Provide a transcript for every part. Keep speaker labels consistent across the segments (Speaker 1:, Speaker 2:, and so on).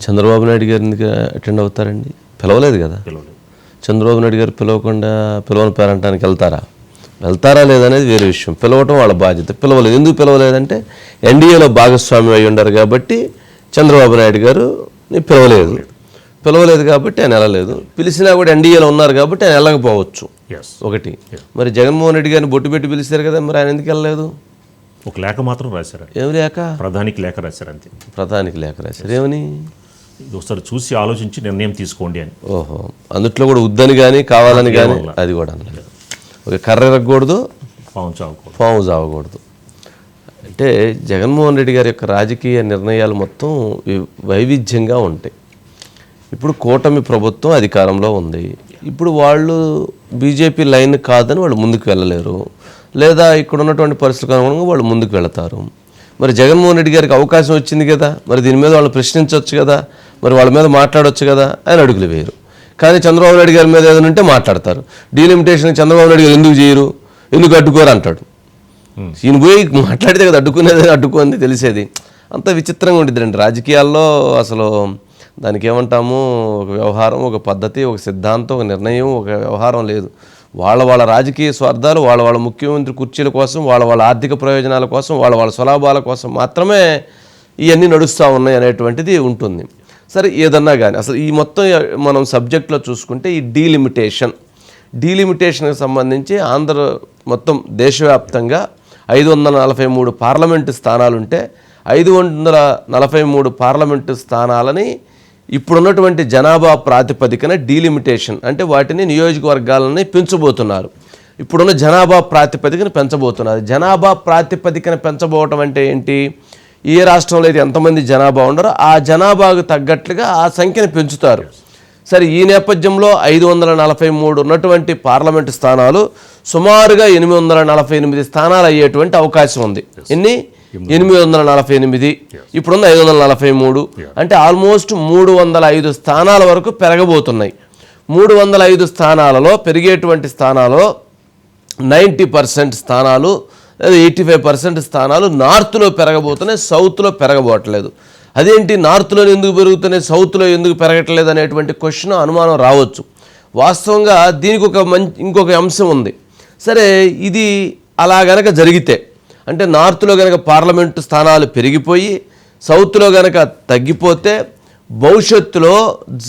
Speaker 1: చంద్రబాబు నాయుడు గారు ఎందుకు అటెండ్ అవుతారండి? పిలవలేదు కదా?
Speaker 2: పిలవలేదు.
Speaker 1: చంద్రబాబు నాయుడు గారు పిలవకుండా పిలవని పేరంటానికి వెళ్తారా? వెళ్తారా లేదనేది వేరే విషయం. పిలవటం వాళ్ళ బాధ్యత. పిలవలేదు. ఎందుకు పిలవలేదంటే ఎన్డీఏలో భాగస్వామ్యం అయి ఉండరు కాబట్టి చంద్రబాబు నాయుడు గారు ని పిలవలేదు. పిలవలేదు కాబట్టి ఆయన వెళ్ళలేదు. పిలిచినా కూడా ఎన్డీఏలో ఉన్నారు కాబట్టి ఆయన వెళ్ళకపోవచ్చు.
Speaker 2: ఎస్
Speaker 1: ఒకటి. మరి జగన్మోహన్ రెడ్డి గారిని బొట్టు పెట్టి పిలిచారు కదా మరి ఆయన ఎందుకు వెళ్ళలేదు?
Speaker 2: ఒక లేఖ మాత్రం రాశారు
Speaker 1: ఏమి లేక
Speaker 2: ప్రధానికి లేఖ రాశారు అంతే.
Speaker 1: ప్రధానికి లేఖ రాశారు. ఏమని?
Speaker 2: ఒకసారి చూసి ఆలోచించి నిర్ణయం తీసుకోండి అని.
Speaker 1: ఓహో. అందుట్లో కూడా వద్దని కానీ కావాలని కానీ అది కూడా ఒక కర్ర ఎరగకూడదు
Speaker 2: పావం చావుకోవడం
Speaker 1: పాము చావకూడదు. అంటే జగన్మోహన్ రెడ్డి గారి యొక్క రాజకీయ నిర్ణయాలు మొత్తం వైవిధ్యంగా ఉంటాయి. ఇప్పుడు కూటమి ప్రభుత్వం అధికారంలో ఉంది. ఇప్పుడు వాళ్ళు బీజేపీ లైన్ కాదని వాళ్ళు ముందుకు వెళ్ళలేరు. లేదా ఇక్కడ ఉన్నటువంటి పరిస్థితులకు అనుగుణంగా వాళ్ళు ముందుకు వెళతారు. మరి జగన్మోహన్ రెడ్డి గారికి అవకాశం వచ్చింది కదా? మరి దీని మీద వాళ్ళు ప్రశ్నించవచ్చు కదా? మరి వాళ్ళ మీద మాట్లాడవచ్చు కదా అని అడుగులు వేయరు. కానీ చంద్రబాబు నాయుడు గారి మీద ఏదైనా ఉంటే మాట్లాడతారు. డీలిమిటేషన్ చంద్రబాబు నాయుడు గారు ఎందుకు చేయరు? ఎందుకు అడ్డుకోరు అంటాడు. ఈయన పోయి మాట్లాడితే కదా అడ్డుకునేది అడ్డుకుంది తెలిసేది. అంత విచిత్రంగా ఉంటుంది రండి రాజకీయాల్లో అసలు దానికి ఏమంటాము? ఒక వ్యవహారం ఒక పద్ధతి ఒక సిద్ధాంతం ఒక నిర్ణయం ఒక వ్యవహారం లేదు. వాళ్ళ వాళ్ళ రాజకీయ స్వార్థాలు వాళ్ళ వాళ్ళ ముఖ్యమంత్రి కుర్చీల కోసం వాళ్ళ వాళ్ళ ఆర్థిక ప్రయోజనాల కోసం వాళ్ళ వాళ్ళ స్వలాభాల కోసం మాత్రమే ఇవన్నీ నడుస్తూ ఉన్నాయి అనేటువంటిది ఉంటుంది. సరే ఏదన్నా కానీ అసలు ఈ మొత్తం మనం సబ్జెక్ట్లో చూసుకుంటే ఈ డీలిమిటేషన్. డీలిమిటేషన్కి సంబంధించి ఆంధ్ర మొత్తం దేశవ్యాప్తంగా ఐదు వందల నలభై మూడు పార్లమెంటు స్థానాలుంటే ఐదు వందల నలభై మూడు పార్లమెంటు స్థానాలని ఇప్పుడున్నటువంటి జనాభా ప్రాతిపదికన డీలిమిటేషన్ అంటే వాటిని నియోజకవర్గాలని పెంచబోతున్నారు. ఇప్పుడున్న జనాభా ప్రాతిపదికన పెంచబోతున్నారు. జనాభా ప్రాతిపదికన పెంచబోవటం అంటే ఏంటి? ఏ రాష్ట్రంలో అయితే ఎంతమంది జనాభా ఉండరో ఆ జనాభాకు తగ్గట్లుగా ఆ సంఖ్యను పెంచుతారు. సరే ఈ నేపథ్యంలో ఐదు వందల నలభై మూడు ఉన్నటువంటి పార్లమెంటు స్థానాలు సుమారుగా ఎనిమిది వందల నలభై ఎనిమిది స్థానాలు అయ్యేటువంటి అవకాశం ఉంది. ఎన్ని? ఎనిమిది వందల నలభై ఎనిమిది. ఇప్పుడున్న ఐదు వందల నలభై మూడు. అంటే ఆల్మోస్ట్ మూడు వందల ఐదు స్థానాల వరకు పెరగబోతున్నాయి. మూడు వందల ఐదు స్థానాలలో పెరిగేటువంటి స్థానాలలో నైంటీ పర్సెంట్ స్థానాలు ఎయిటీ ఫైవ్ పర్సెంట్ స్థానాలు నార్త్లో పెరగబోతున్నాయి సౌత్లో పెరగబోవట్లేదు. అదేంటి నార్త్లో ఎందుకు పెరుగుతున్నాయి సౌత్లో ఎందుకు పెరగట్లేదు అనేటువంటి క్వశ్చన్ అనుమానం రావచ్చు. వాస్తవంగా దీనికి ఒక మంచి ఇంకొక అంశం ఉంది. సరే ఇది అలా గనక జరిగితే అంటే నార్త్లో గనక పార్లమెంటు స్థానాలు పెరిగిపోయి సౌత్లో గనక తగ్గిపోతే భవిష్యత్తులో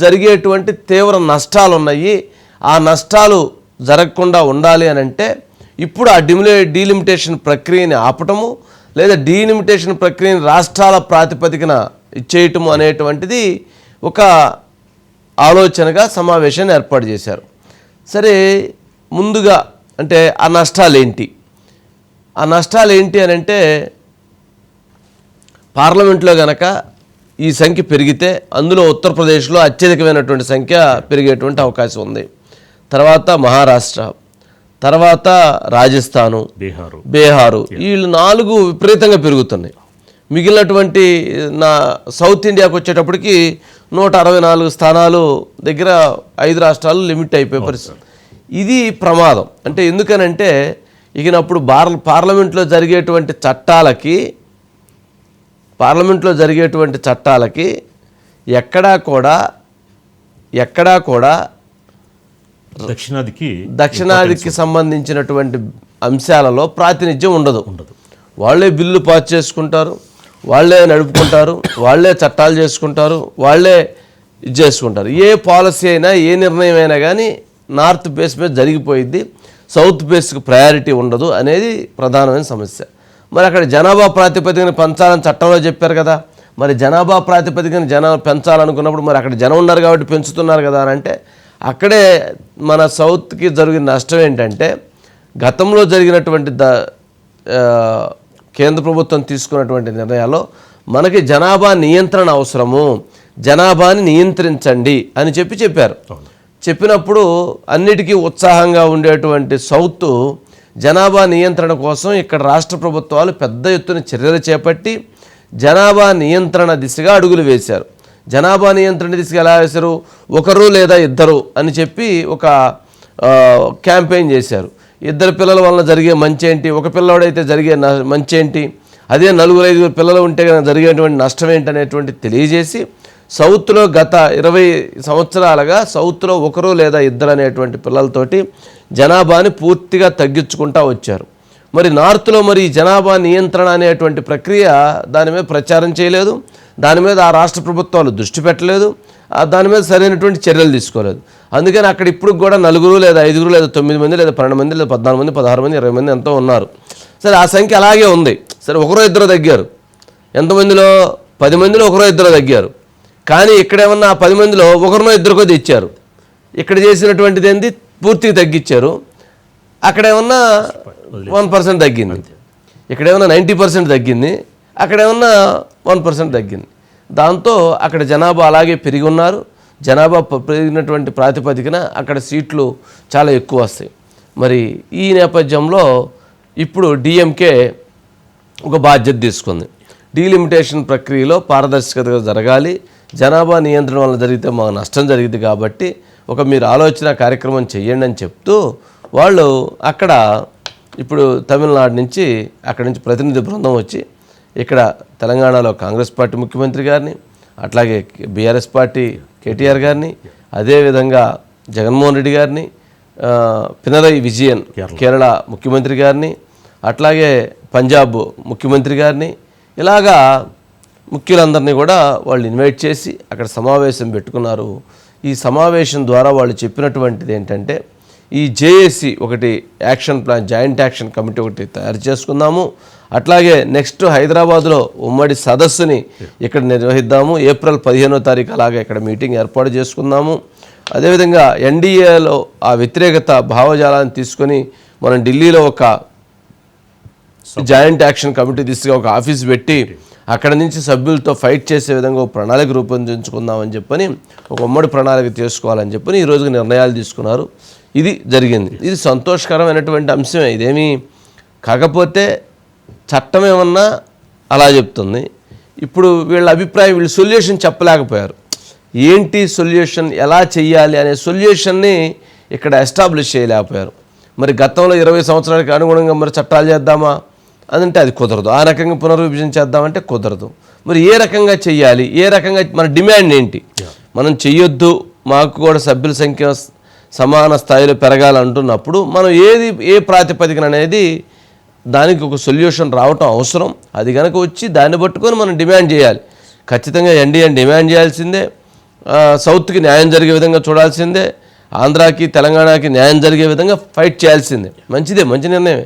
Speaker 1: జరిగేటువంటి తీవ్ర నష్టాలు ఉన్నాయి ఆ నష్టాలు జరగకుండా ఉండాలి అని అంటే ఇప్పుడు ఆ డిమిలే డీలిమిటేషన్ ప్రక్రియని ఆపటము లేదా డీలిమిటేషన్ ప్రక్రియని రాష్ట్రాల ప్రాతిపదికన ఇచ్చేయటము అనేటువంటిది ఒక ఆలోచనగా సమావేశాన్ని ఏర్పాటు చేశారు. సరే ముందుగా అంటే ఆ నష్టాలు ఏంటి ఆ నష్టాలు ఏంటి అని అంటే పార్లమెంట్లో గనక ఈ సంఖ్య పెరిగితే అందులో ఉత్తరప్రదేశ్లో అత్యధికమైనటువంటి సంఖ్య పెరిగేటువంటి అవకాశం ఉంది. తర్వాత మహారాష్ట్ర. తర్వాత రాజస్థాను
Speaker 2: బీహారు.
Speaker 1: బీహారు. వీళ్ళు నాలుగు విపరీతంగా పెరుగుతున్నాయి. మిగిలినటువంటి నా సౌత్ ఇండియాకి వచ్చేటప్పటికి నూట అరవై నాలుగు స్థానాలు దగ్గర ఐదు రాష్ట్రాలు లిమిట్ అయిపోయే పరిస్థితి. ఇది ప్రమాదం. అంటే ఎందుకనంటే ఇకనప్పుడు బార్ పార్లమెంట్లో జరిగేటువంటి చట్టాలకి పార్లమెంట్లో జరిగేటువంటి చట్టాలకి ఎక్కడా కూడా ఎక్కడా కూడా
Speaker 2: దక్షిణాదికి
Speaker 1: దక్షిణాదికి సంబంధించినటువంటి అంశాలలో ప్రాతినిధ్యం ఉండదు.
Speaker 2: ఉండదు.
Speaker 1: వాళ్ళే బిల్లు పాస్ చేసుకుంటారు వాళ్ళే నడుపుకుంటారు వాళ్ళే చట్టాలు చేసుకుంటారు వాళ్ళే ఇది చేసుకుంటారు. ఏ పాలసీ అయినా ఏ నిర్ణయం అయినా కానీ నార్త్ బేస్ మీద జరిగిపోయిద్ది. సౌత్ బేస్కి ప్రయారిటీ ఉండదు అనేది ప్రధానమైన సమస్య. మరి అక్కడ జనాభా ప్రాతిపదికన పెంచాలని చట్టంలో చెప్పారు కదా. మరి జనాభా ప్రాతిపదికన జన పెంచాలనుకున్నప్పుడు మరి అక్కడ జనం ఉన్నారు కాబట్టి పెంచుతున్నారు కదా అని అంటే అక్కడే మన సౌత్కి జరిగిన నష్టం ఏంటంటే గతంలో జరిగినటువంటి ద కేంద్ర ప్రభుత్వం తీసుకున్నటువంటి నిర్ణయాల్లో మనకి జనాభా నియంత్రణ అవసరము జనాభాని నియంత్రించండి అని చెప్పి చెప్పారు. చెప్పినప్పుడు అన్నిటికీ ఉత్సాహంగా ఉండేటువంటి సౌత్ జనాభా నియంత్రణ కోసం ఇక్కడ రాష్ట్ర ప్రభుత్వాలు పెద్ద ఎత్తున చర్యలు చేపట్టి జనాభా నియంత్రణ దిశగా అడుగులు వేశారు. జనాభా నియంత్రణ తీసుకు ఎలా వేశారు? ఒకరు లేదా ఇద్దరు అని చెప్పి ఒక క్యాంపెయిన్ చేశారు. ఇద్దరు పిల్లల వలన జరిగే మంచి ఏంటి ఒక పిల్లవాడైతే జరిగే న- మంచి ఏంటి అదే నలుగురు ఐదుగురు పిల్లలు ఉంటే కనుక జరిగేటువంటి నష్టం ఏంటి అనేటువంటి తెలియజేసి సౌత్లో గత ఇరవై సంవత్సరాలుగా సౌత్లో ఒకరు లేదా ఇద్దరు అనేటువంటి పిల్లలతోటి జనాభాని పూర్తిగా తగ్గించుకుంటా వచ్చారు. మరి నార్త్లో మరి జనాభా నియంత్రణ అనేటువంటి ప్రక్రియ దాని మీద ప్రచారం చేయలేదు. దాని మీద ఆ రాష్ట్ర ప్రభుత్వాలు దృష్టి పెట్టలేదు. ఆ దాని మీద సరైనటువంటి చర్యలు తీసుకోలేదు. అందుకని అక్కడ ఇప్పుడు కూడా నలుగురు లేదా ఐదుగురు లేదా తొమ్మిది మంది లేదా పన్నెండు మంది లేదా పద్నాలుగు మంది పదహారు మంది ఇరవై మంది ఎంతో ఉన్నారు. సరే ఆ సంఖ్య అలాగే ఉంది. సరే ఒకరో ఇద్దరు తగ్గారు. ఎంతమందిలో పది మందిలో ఒకరో ఇద్దరు తగ్గారు. కానీ ఇక్కడేమన్నా ఆ పది మందిలో ఒకరినో ఇద్దరికో తెచ్చారు ఇక్కడ చేసినటువంటిది ఏంది? పూర్తిగా తగ్గించారు అక్కడేమన్నా వన్ పర్సెంట్ తగ్గింది. ఇక్కడేమన్నా నైంటీ పర్సెంట్ తగ్గింది. అక్కడేమన్నా వన్ పర్సెంట్ తగ్గింది. దాంతో అక్కడ జనాభా అలాగే పెరిగి ఉన్నారు జనాభా పెరిగినటువంటి ప్రాతిపదికన అక్కడ సీట్లు చాలా ఎక్కువ వస్తాయి. మరి ఈ నేపథ్యంలో ఇప్పుడు డిఎంకే ఒక బాధ్యత తీసుకుంది. డీలిమిటేషన్ ప్రక్రియలో పారదర్శకతగా జరగాలి. జనాభా నియంత్రణ వల్ల జరిగితే మాకు నష్టం జరిగింది కాబట్టి ఒక మీరు ఆలోచన కార్యక్రమం చేయండి అని చెప్తూ వాళ్ళు అక్కడ ఇప్పుడు తమిళనాడు నుంచి అక్కడి నుంచి ప్రతినిధి బృందం వచ్చి ఇక్కడ తెలంగాణలో కాంగ్రెస్ పార్టీ ముఖ్యమంత్రి గారిని అట్లాగే బీఆర్ఎస్ పార్టీ కేటీఆర్ గారిని అదేవిధంగా జగన్మోహన్ రెడ్డి గారిని ఆ, పినరయి విజయన్ కేరళ ముఖ్యమంత్రి గారిని అట్లాగే పంజాబ్ ముఖ్యమంత్రి గారిని ఇలాగా ముఖ్యులందరినీ కూడా వాళ్ళు ఇన్వైట్ చేసి అక్కడ సమావేశం పెట్టుకున్నారు. ఈ సమావేశం ద్వారా వాళ్ళు చెప్పినటువంటిది ఏంటంటే ఈ జేఏసీ ఒకటి action plan joint action committee ఒకటి తయారు చేసుకుందాము. అట్లాగే నెక్స్ట్ హైదరాబాద్లో ఉమ్మడి సదస్సుని ఇక్కడ నిర్వహిద్దాము. ఏప్రిల్ పదిహేనో తారీఖు అలాగే ఇక్కడ మీటింగ్ ఏర్పాటు చేసుకుందాము. అదేవిధంగా ఎన్డీఏలో ఆ వ్యతిరేకత భావజాలాన్ని తీసుకొని మనం ఢిల్లీలో ఒక జాయింట్ యాక్షన్ కమిటీ తీసుకుని ఒక ఆఫీస్ పెట్టి అక్కడ నుంచి సభ్యులతో ఫైట్ చేసే విధంగా ఒక ప్రణాళిక రూపొందించుకుందామని చెప్పని ఒక ఉమ్మడి ప్రణాళిక చేసుకోవాలని చెప్పని ఈ రోజుకి నిర్ణయాలు తీసుకున్నారు. ఇది జరిగింది. ఇది సంతోషకరమైనటువంటి అంశమే. ఇదేమి కాకపోతే చట్టం ఏమన్నా అలా చెప్తుంది. ఇప్పుడు వీళ్ళ అభిప్రాయం వీళ్ళు సొల్యూషన్ చెప్పలేకపోయారు. ఏంటి సొల్యూషన్? ఎలా చేయాలి అనే సొల్యూషన్ని ఇక్కడ ఎస్టాబ్లిష్ చేయలేకపోయారు. మరి గతంలో ఇరవై సంవత్సరాలకు అనుగుణంగా మరి చట్టాలు చేద్దామా? అదంటే అది కుదరదు. ఆ రకంగా పునర్విభజన చేద్దామంటే కుదరదు. మరి ఏ రకంగా చెయ్యాలి? ఏ రకంగా మన డిమాండ్ ఏంటి? మనం చెయ్యొద్దు మాకు కూడా సభ్యుల సంఖ్య సమాన స్థాయిలో పెరగాలంటున్నప్పుడు మనం ఏది ఏ ప్రాతిపదికన అనేది దానికి ఒక సొల్యూషన్ రావటం అవసరం. అది కనుక వచ్చి దాన్ని పట్టుకొని మనం డిమాండ్ చేయాలి. ఖచ్చితంగా ఎన్డీఏ డిమాండ్ చేయాల్సిందే. సౌత్కి న్యాయం జరిగే విధంగా చూడాల్సిందే. ఆంధ్రాకి తెలంగాణకి న్యాయం జరిగే విధంగా ఫైట్ చేయాల్సిందే. మంచిదే మంచి నిర్ణయమే.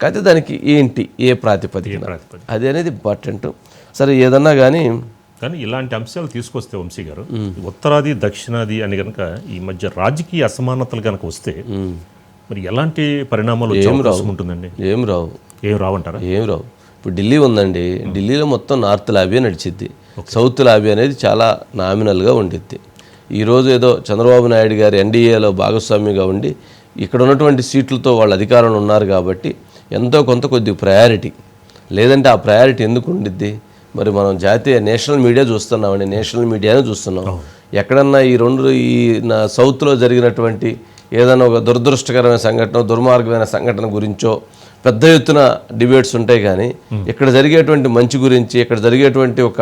Speaker 1: కాకపోతే దానికి ఏంటి ఏ ప్రాతిపదికన.
Speaker 2: ప్రాతిపదిక.
Speaker 1: అది అనేది ఇంపార్టెంట్. సరే ఏదన్నా కానీ
Speaker 2: కానీ ఇలాంటి అంశాలు తీసుకొస్తే వంశీ గారు ఉత్తరాది దక్షిణాది అని కనుక ఈ మధ్య రాజకీయ అసమానతలు కనుక వస్తే మరి ఎలాంటి పరిణామాలు వచ్చే అవకాశం ఉంటుందండి?
Speaker 1: ఏం రావు.
Speaker 2: ఏం రావంటారా?
Speaker 1: ఏం రావు. ఇప్పుడు ఢిల్లీ ఉందండి. ఢిల్లీలో మొత్తం నార్త్ లాబీ నడిచిద్ది. సౌత్ లాబీ అనేది చాలా నామినల్గా ఉండిద్ది. ఈరోజు ఏదో చంద్రబాబు నాయుడు గారు ఎన్డీఏలో భాగస్వామిగా ఉండి ఇక్కడ ఉన్నటువంటి సీట్లతో వాళ్ళు అధికారంలో ఉన్నారు కాబట్టి ఎంతో కొంత కొద్ది ప్రయారిటీ. లేదంటే ఆ ప్రయారిటీ ఎందుకు ఉండిద్ది? మరి మనం జాతీయ నేషనల్ మీడియా చూస్తున్నామండి నేషనల్ మీడియానే చూస్తున్నాం. ఎక్కడన్నా ఈ రెండు ఈ నా సౌత్లో జరిగినటువంటి ఏదైనా ఒక దురదృష్టకరమైన సంఘటన దుర్మార్గమైన సంఘటన గురించో పెద్ద ఎత్తున డిబేట్స్ ఉంటాయి కానీ ఇక్కడ జరిగేటువంటి మంచి గురించి ఇక్కడ జరిగేటువంటి ఒక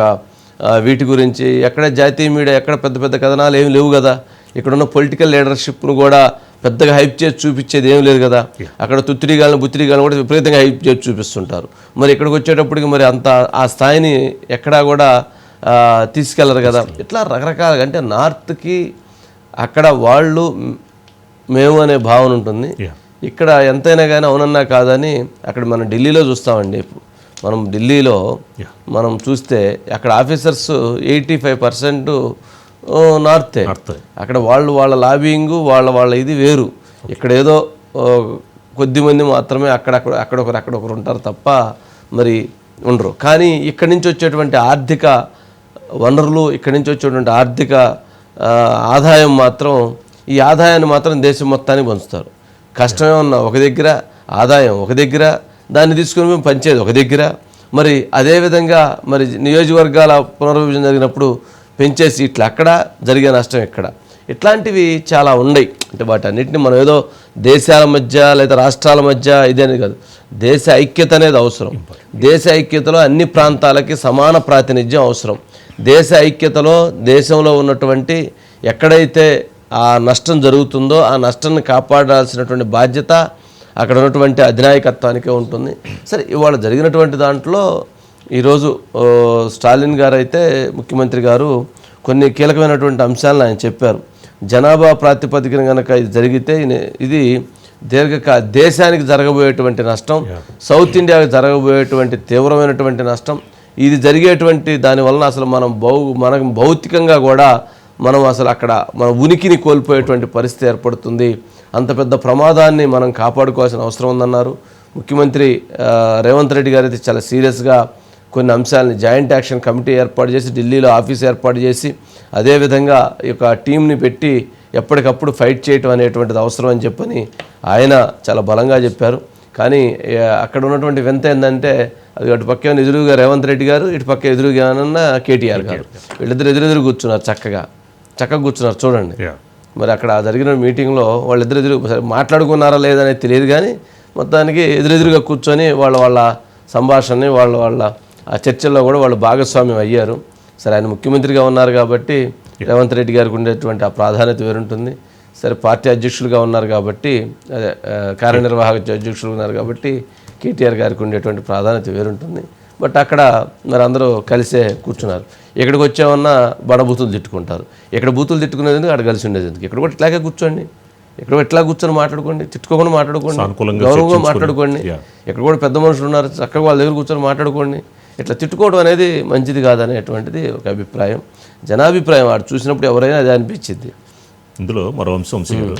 Speaker 1: వీటి గురించి ఎక్కడ జాతీయ మీడియా ఎక్కడ పెద్ద పెద్ద కథనాలు ఏమి లేవు కదా? ఇక్కడ ఉన్న పొలిటికల్ లీడర్షిప్ను కూడా పెద్దగా హైప్ చేసి చూపించేది ఏం లేదు కదా. అక్కడ తుత్తిరిగాలను బుత్తిరిగాలను కూడా విపరీతంగా హైప్ చేసి చూపిస్తుంటారు. మరి ఇక్కడికి వచ్చేటప్పటికి మరి అంత ఆ స్థాయిని ఎక్కడా కూడా తీసుకెళ్ళరు కదా. ఇట్లా రకరకాలుగా అంటే నార్త్కి అక్కడ వాళ్ళు మేము అనే భావన ఉంటుంది. ఇక్కడ ఎంతైనా కానీ అవునన్నా కాదని అక్కడ మనం ఢిల్లీలో చూస్తామండి. మనం ఢిల్లీలో. మనం చూస్తే అక్కడ ఆఫీసర్స్ ఎయిటీ ఫైవ్ పర్సెంట్ నార్తే.
Speaker 2: నార్తే.
Speaker 1: అక్కడ వాళ్ళు వాళ్ళ లాబింగ్ వాళ్ళ వాళ్ళ ఇది వేరు. ఇక్కడ ఏదో ఓ, కొద్ది మంది మాత్రమే అక్కడక్కడ అక్కడొకరు అక్కడొకరు ఉంటారు తప్ప మరి ఉండరు. కానీ ఇక్కడి నుంచి వచ్చేటువంటి ఆర్థిక వనరులు ఇక్కడి నుంచి వచ్చేటువంటి ఆర్థిక ఆదాయం మాత్రం ఈ ఆదాయాన్ని మాత్రం దేశం మొత్తానికి పంచుతారు. కష్టమే ఉన్న ఒక దగ్గర ఆదాయం ఒక దగ్గర దాన్ని తీసుకుని మేము పంచేది ఒక దగ్గర. మరి అదేవిధంగా మరి నియోజకవర్గాల పునర్విభజన జరిగినప్పుడు పెంచే సీట్లు అక్కడ జరిగే నష్టం ఇక్కడ ఇట్లాంటివి చాలా ఉన్నాయి అంటే వాటన్నిటిని మనం ఏదో దేశాల మధ్య లేదా రాష్ట్రాల మధ్య ఇదేది కాదు. దేశ ఐక్యత అనేది అవసరం. దేశ ఐక్యతలో అన్ని ప్రాంతాలకి సమాన ప్రాతినిధ్యం అవసరం. దేశ ఐక్యతలో దేశంలో ఉన్నటువంటి ఎక్కడైతే ఆ నష్టం జరుగుతుందో ఆ నష్టాన్ని కాపాడాల్సినటువంటి బాధ్యత అక్కడ ఉన్నటువంటి అధినాయకత్వానికే ఉంటుంది. సరే ఇవాళ జరిగినటువంటి దాంట్లో ఈరోజు స్టాలిన్ గారు అయితే ముఖ్యమంత్రి గారు కొన్ని కీలకమైనటువంటి అంశాలను ఆయన చెప్పారు. జనాభా ప్రాతిపదికన కనుక ఇది జరిగితే ఇది దీర్ఘకా దేశానికి జరగబోయేటువంటి నష్టం సౌత్ ఇండియాకి జరగబోయేటువంటి తీవ్రమైనటువంటి నష్టం ఇది జరిగేటువంటి దానివలన అసలు మనం భౌ మనకు భౌతికంగా కూడా మనం అసలు అక్కడ మన ఉనికిని కోల్పోయేటువంటి పరిస్థితి ఏర్పడుతుంది. అంత పెద్ద ప్రమాదాన్ని మనం కాపాడుకోవాల్సిన అవసరం ఉందన్నారు. ముఖ్యమంత్రి రేవంత్ రెడ్డి గారు అయితే చాలా సీరియస్గా కొన్ని అంశాలని జాయింట్ యాక్షన్ కమిటీ ఏర్పాటు చేసి ఢిల్లీలో ఆఫీస్ ఏర్పాటు చేసి అదేవిధంగా ఈ యొక్క టీంని పెట్టి ఎప్పటికప్పుడు ఫైట్ చేయటం అనేటువంటిది అవసరం అని చెప్పని ఆయన చాలా బలంగా చెప్పారు. కానీ అక్కడ ఉన్నటువంటి వింత ఏంటంటే అది అటు పక్క ఎదురుగా రేవంత్ రెడ్డి గారు ఇటు పక్క ఎదురుగా ఏమన్నా కేటీఆర్ గారు. వీళ్ళిద్దరు ఎదురెదురు కూర్చున్నారు చక్కగా. చక్కగా కూర్చున్నారు చూడండి. మరి అక్కడ జరిగిన మీటింగ్లో వాళ్ళిద్దరు ఎదురు మాట్లాడుకున్నారా లేదనేది తెలియదు కానీ మొత్తానికి ఎదురెదురుగా కూర్చొని వాళ్ళ వాళ్ళ సంభాషణని వాళ్ళ వాళ్ళ ఆ చర్చల్లో కూడా వాళ్ళు భాగస్వామ్యం అయ్యారు. సరే ఆయన ముఖ్యమంత్రిగా ఉన్నారు కాబట్టి రేవంత్ రెడ్డి గారికి ఉండేటువంటి ఆ ప్రాధాన్యత వేరుంటుంది. సరే పార్టీ అధ్యక్షులుగా ఉన్నారు కాబట్టి అదే కార్యనిర్వాహక అధ్యక్షులు ఉన్నారు కాబట్టి కేటీఆర్ గారికి ఉండేటువంటి ప్రాధాన్యత వేరుంటుంది. బట్ అక్కడ మరి అందరూ కలిసే కూర్చున్నారు. ఎక్కడికి వచ్చామన్నా బడబూతులు తిట్టుకుంటారు. ఇక్కడ బూతులు తిట్టుకునేది ఎందుకు? అక్కడ కలిసి ఉండేది ఎందుకు? ఇక్కడ కూడా ఇట్లాగే కూర్చోండి. ఇక్కడ కూడా ఇట్లా కూర్చొని మాట్లాడుకోండి. తిట్టుకోకుండా మాట్లాడుకోండి. గౌరవంగా. మాట్లాడుకోండి. ఇక్కడ కూడా పెద్ద మనుషులు ఉన్నారు. చక్కగా వాళ్ళ దగ్గర కూర్చొని మాట్లాడుకోండి. ఇట్లా తిట్టుకోవడం అనేది మంచిది కాదనేటువంటిది ఒక అభిప్రాయం. జనాభిప్రాయం వాడు చూసినప్పుడు ఎవరైనా అదే అనిపించింది.
Speaker 2: ఇందులో మరో అంశం గారు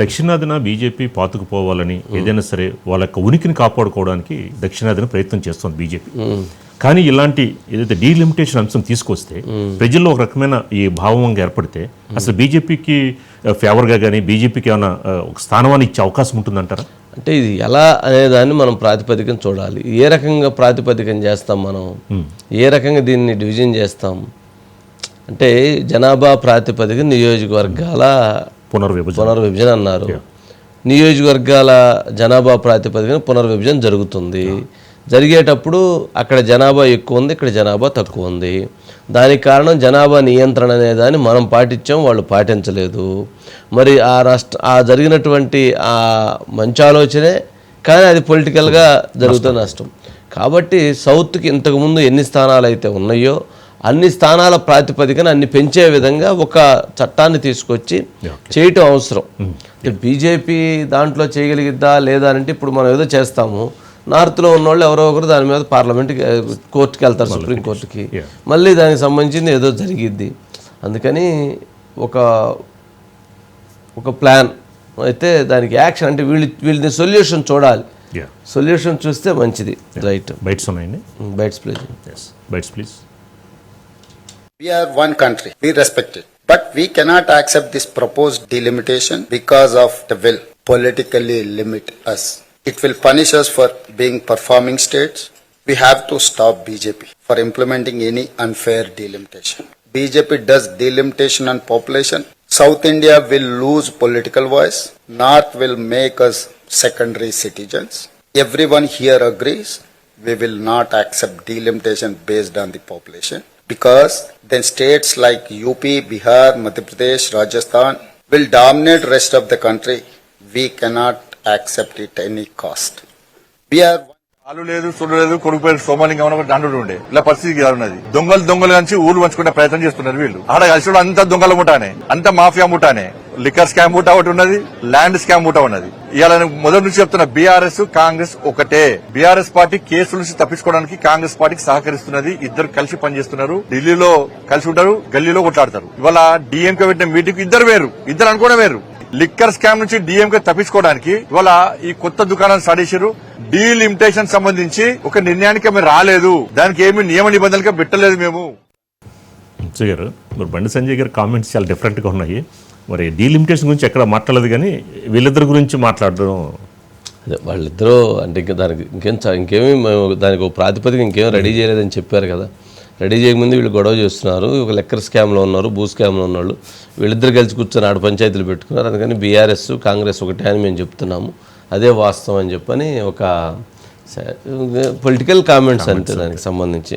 Speaker 2: దక్షిణాదిన బీజేపీ పాతుకుపోవాలని ఏదైనా సరే వాళ్ళ యొక్క ఉనికిని కాపాడుకోవడానికి దక్షిణాదిన ప్రయత్నం చేస్తుంది బీజేపీ. కానీ ఇలాంటి ఏదైతే డీలిమిటేషన్ అంశం తీసుకొస్తే ప్రజల్లో ఒక రకమైన ఈ భావం ఏర్పడితే అసలు బీజేపీకి ఫేవర్గా కానీ బీజేపీకి ఏమైనా ఒక స్థానమాన్ని ఇచ్చే అవకాశం ఉంటుందంటారా?
Speaker 1: అంటే ఇది ఎలా అనేదాన్ని మనం ప్రాతిపదికన చూడాలి. ఏ రకంగా ప్రాతిపదికన చేస్తాం మనం? ఏ రకంగా దీన్ని డివిజన్ చేస్తాం? అంటే జనాభా ప్రాతిపదిక నియోజకవర్గాల
Speaker 2: పునర్విభజన.
Speaker 1: పునర్విభజన అన్నారు. నియోజకవర్గాల జనాభా ప్రాతిపదికన పునర్విభజన జరుగుతుంది. జరిగేటప్పుడు అక్కడ జనాభా ఎక్కువ ఉంది ఇక్కడ జనాభా తక్కువ ఉంది. దానికి కారణం జనాభా నియంత్రణ అనే దాన్ని మనం పాటించాం వాళ్ళు పాటించలేదు. మరి ఆ రాష్ట్ర ఆ జరిగినటువంటి ఆ మంచి ఆలోచనే కానీ అది పొలిటికల్గా జరుగుతున్న నష్టం. కాబట్టి సౌత్కి ఇంతకుముందు ఎన్ని స్థానాలు అయితే ఉన్నాయో అన్ని స్థానాల ప్రాతిపదికన అన్ని పెంచే విధంగా ఒక చట్టాన్ని తీసుకొచ్చి చేయటం అవసరం. బీజేపీ దాంట్లో చేయగలిగిద్దా లేదా అంటే ఇప్పుడు మనం ఏదో చేస్తాము. నార్త్లో ఉన్నోళ్ళు ఎవరో ఒకరు దాని మీద పార్లమెంట్కి కోర్టుకి వెళ్తారు సుప్రీంకోర్టుకి. మళ్ళీ దానికి సంబంధించింది ఏదో జరిగిద్ది. అందుకని ఒక ఒక ప్లాన్. అయితే దానికి యాక్షన్ అంటే వీళ్ళు వీళ్ళని సొల్యూషన్ చూడాలి.
Speaker 2: యా
Speaker 1: సొల్యూషన్ చూస్తే మంచిది. రైట్.
Speaker 2: బైట్స్ ఉన్నాయండి?
Speaker 1: Bytes please
Speaker 2: yes bytes please
Speaker 3: We are one country. We respect it. But we cannot accept this proposed delimitation because of the will politically limit us. It will punish us for being performing states. We have to stop BJP for implementing any unfair delimitation. BJP does delimitation on population. South India will lose political voice. North will make us secondary citizens. Everyone here agrees we will not accept delimitation based on the population because then states like UP, Bihar, Madhya Pradesh, Rajasthan will dominate rest of the country. We cannot accept it any cost we are
Speaker 4: all లేదు చూడు లేదు కొడుకు సోమాలింగం సోమలింగం అని ఒక దండు ఉండే. ఇలా పరిస్థితి ఉన్నది. దొంగలు దొంగలు నుంచి ఊరు పంచుకునే ప్రయత్నం చేస్తున్నారు వీళ్ళు. ఆడ కలిసి అంత దొంగల ముఠానే. అంత మాఫియా ముఠానే. లిక్కర్ స్కామ్ ముఠా ఒకటి ఉన్నది ల్యాండ్ స్కామ్ ముఠా ఉన్నది. ఇవాళ మొదటి నుంచి చెప్తున్న బీఆర్ఎస్ కాంగ్రెస్ ఒకటే. బీఆర్ఎస్ పార్టీ కేసుల నుంచి తప్పించుకోవడానికి కాంగ్రెస్ పార్టీకి సహకరిస్తున్నది. ఇద్దరు కలిసి పనిచేస్తున్నారు. ఢిల్లీలో కలిసి ఉంటారు గల్లీలో కొట్లాడతారు. ఇవాళ డిఎంకే పెట్టిన మీటింగ్ ఇద్దరు వేరు. ఇద్దరు అనుకోవడం వేరు. లిక్కర్ స్కామ్ నుంచి డిఎంకే తప్పించుకోవడానికి ఇవాళ ఈ కొత్త దుకాణాన్ని స్టార్ట్ చేశారు. డీలిమిటేషన్ సంబంధించి ఒక నిర్ణయానికి మేము రాలేదు. దానికి ఏమి నియమ నిబంధనలుగా పెట్టలేదు మేము.
Speaker 2: గారు మరి బండి సంజయ్ గారి కామెంట్స్ చాలా డిఫరెంట్గా ఉన్నాయి. మరి డీలిమిటేషన్ గురించి ఎక్కడ మాట్లాడలేదు కానీ వీళ్ళిద్దరి గురించి మాట్లాడడం.
Speaker 1: అదే వాళ్ళిద్దరూ అంటే ఇంకా దానికి ఇంకేం ఇంకేమీ మేము దానికి ఒక ప్రాతిపదిక ఇంకేం రెడీ చేయలేదని చెప్పారు కదా. రెడీ చేయకముందు వీళ్ళు గొడవ చేస్తున్నారు. ఒక లెక్కర్ స్కామ్లో ఉన్నారు భూ స్కామ్లో ఉన్నవాళ్ళు వీళ్ళిద్దరు కలిసి కూర్చొని ఆడ పంచాయతీలు పెట్టుకున్నారు. అందుకని బీఆర్ఎస్ కాంగ్రెస్ ఒకటే అని మేము చెప్తున్నాము. అదే వాస్తవం అని చెప్పని ఒక పొలిటికల్ కామెంట్స్ అంతే దానికి సంబంధించి.